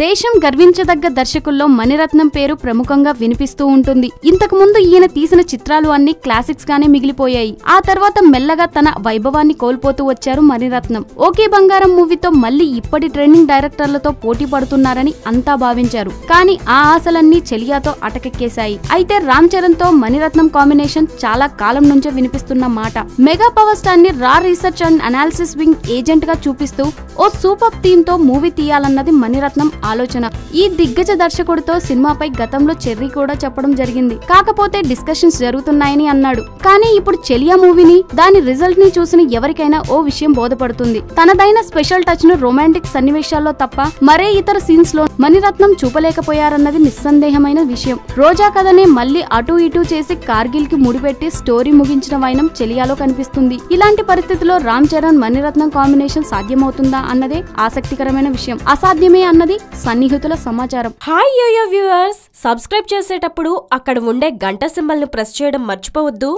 దేశం గర్వించదగ్గ దర్శకుల్లో మణిరత్నం పేరు ప్రముఖంగా వినిపిస్తూ ఉంటుంది. ఇంతకు ముందు ఈయన తీసిన చిత్రాలు అన్ని క్లాసిక్స్ గానే మిగిలిపోయాయి. ఆ తర్వాత మెల్లగా తన వైభవాన్ని కోల్పోతూ వచ్చారు మణిరత్నం. ఓకే బంగారం మూవీతో మళ్ళీ ఇప్పటి ట్రెండింగ్ డైరెక్టర్లతో పోటీ పడుతున్నారని అంతా భావించారు. కానీ ఆ ఆశలన్నీ చెలియాతో అటకెక్కేశాయి. అయితే రామ్ చరణ్తో మణిరత్నం కాంబినేషన్ చాలా కాలం నుంచే వినిపిస్తున్న మాట. మెగా పవర్ స్టార్ని రా రీసెర్చ్ అండ్ అనాలిసిస్ వింగ్ ఏజెంట్గా చూపిస్తూ ఓ సూపర్ థీమ్తో మూవీ తీయాలన్నది మణిరత్నం ఆలోచన. ఈ దిగ్గజ దర్శకుడితో సినిమాపై గతంలో చెర్రీ కూడా చెప్పడం జరిగింది. కాకపోతే డిస్కషన్స్ జరుగుతున్నాయని అన్నాడు. కానీ ఇప్పుడు చెలియా మూవీని దాని రిజల్ట్ని చూసిన ఎవరికైనా ఓ విషయం బోధపడుతుంది. తనదైన స్పెషల్ టచ్ను రొమాంటిక్ సన్నివేశాల్లో తప్ప మరే ఇతర సీన్స్లో మణిరత్నం చూపలేకపోయారన్నది నిస్సందేహమైన విషయం. రోజా కథనే మళ్ళీ అటు ఇటు చేసి కార్గిల్కి ముడిపెట్టి స్టోరీ ముగించిన వైనం చెలియాలో కనిపిస్తుంది. ఇలాంటి పరిస్థితిలో రామ్ చరణ్ మణిరత్నం కాంబినేషన్ సాధ్యమవుతుందా అన్నదే ఆసక్తికరమైన విషయం. అసాధ్యమే అన్నది సన్నిహితుల సమాచారం. Hi yo-yo viewers! సబ్స్క్రైబ్ చేసేటప్పుడు అక్కడ ఉండే గంట సింబల్ను ప్రెస్ చేయడం మర్చిపోవద్దు.